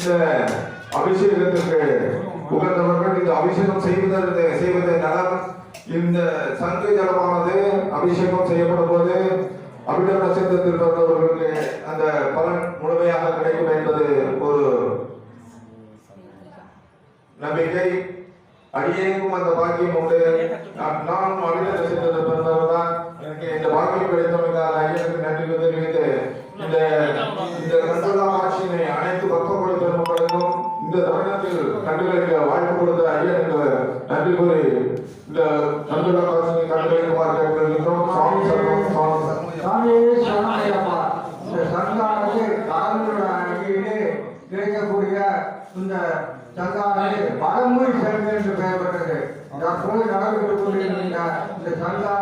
இந்த அபிஷேகத்திற்கு உகந்தவர்கள் இந்த அபிஷேகம் செய்வதற்கு செய்வதை நலம் இந்த சங்கு ஜலமானது அபிஷேகம் செய்யப்படும் போது அபிட நட்சத்திரத்தில் பிறந்தவர்களுக்கு அந்த பலன் முழுமையாக கிடைக்கும் என்பது ஒரு நம்பிக்கை. அடியேக்கும் அந்த பாக்கியம் உண்டு. நான் நானும் அபிட நட்சத்திரத்தில் பிறந்தவர் தான் எனக்கு இந்த பாக்கியம் கிடைத்தமைக்காக ஐயனுக்கு நன்றி தெரிவித்து இந்த தமிழகத்தில் கண்டுகளிக்க வாய்ப்பு கொடுத்த ஐயனுக்கு நன்றி கூறி இந்த கண்கொள்ளா காசி கண்டுகளிக்குமாறு கேட்கிறோம் சுவாமி சரணம் சுவாமி சரணம் சாமியே சரணமையப்பா இந்த சங்கானது காலங்களோட அடியிலே கிடைக்கக்கூடிய இந்த சங்கானது வடமொழி சங்கம் என்று பெயர் பெற்றது. தற்போது நடந்து கொண்டிருக்கின்ற இந்த சங்கானது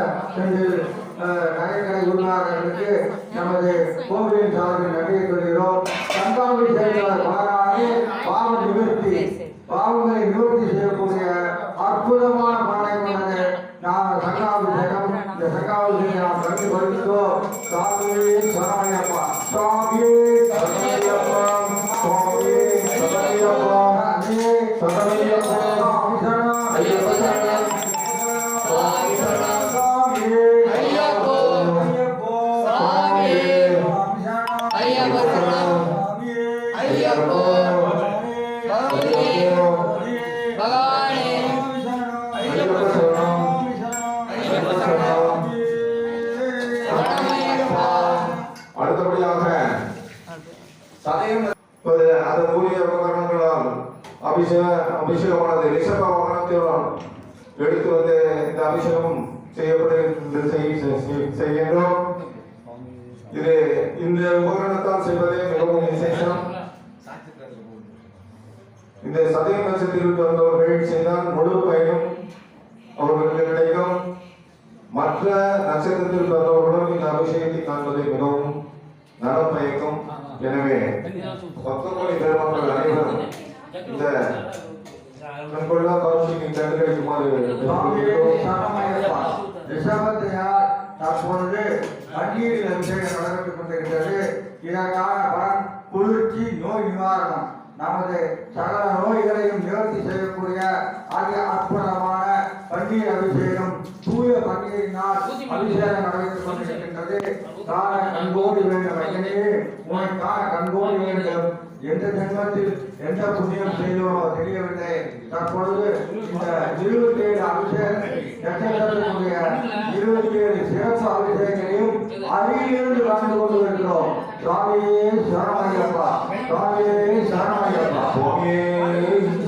பூர்ண நகைக்கடை உரிமையாளர்களுக்கு நமது கோவிலின் சார்பில் நன்றியை சொல்கிறோம் சங்காமி செயல்கள் மாறாது பாவ நிவர்த்தி. பாவங்களை நிவர்த்தி செய்யக்கூடிய அற்புதமான பானை கொண்டது நாம் சங்காபிஷேகம் இந்த சங்காபிஷேகம் நாம் கண்டு வருகிறோம் சுவாமியே சரணையப்பா சுவாமியே சரணமையப்பா, சுவாமியே சரணமையப்பா, சரணமையப்பா, ஐயப்ப சரணம், சுவாமி சரணம், சுவாமியே சுவாமி சரணம் அடுத்தபடியாக சதயம் இப்போது அதன் உரிய உபகரணங்களால் அபிஷேக அபிஷேகமானது ரிஷப வாகனத்தினால் எடுத்து வந்து இந்த அபிஷேகம் செய்யப்படு செய்கின்றோம் இது இந்த உபகரணத்தால் செய்வதே மிகவும் விசேஷம் இந்த சதய நட்சத்திரத்தில் பிறந்தவர்கள் செய்தால் முழு பயனும் அவர்களுக்கு கிடைக்கும் மற்ற நட்சத்திரத்தில் பிறந்தவர்களும் இந்த அபிஷேகத்தை காண்பதை மிகவும் நலம் பயக்கும் எனவே பத்தொன்பது பெருமக்கள் அனைவரும் இந்த கண்கொள்ளா காட்சிக்கு கண்டுகளிக்குமாறு சுவாமியே கேட்டுக்கொள்கிறோம். சரணமையப்பா. ரிஷபத்தையார் தற்பொழுது பன்னீரில் அபிஷேகம் நடைபெற்றுக் கொண்டிருக்கிறது இதற்கான குளிர்ச்சி நோய் நிவாரணம். நமது சகல நோய்களையும் நிவர்த்தி செய்யக்கூடிய அதிக அற்புதமான பன்னீர் அபிஷேகம் தூய பன்னீரினால் அபிஷேகம் நடைபெற்றுக் கொண்டிருக்கின்றது. காண கண்கோடி வேண்டும். ஐயனே உன்னை காண கண்கோடி வேண்டும். எந்த ஜென்மத்தில் எந்த புண்ணியம் செய்தோமோ தெரியவில்லை. தற்பொழுது இந்த இருபத்தி ஏழு அபிஷேகம் இருபத்தி அருகிலிருந்து கலந்து கொண்டிருக்கிறோம் சுவாமியே சரணமையப்பா சுவாமியே சரணமையப்பா சுவாமியே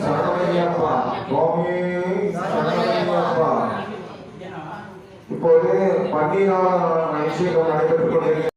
சரணமையப்பா சுவாமியே சரணமையப்பா இப்போது பன்னீரான அபிஷேகம் நடைபெற்றுக் கொண்டிருக்கிறது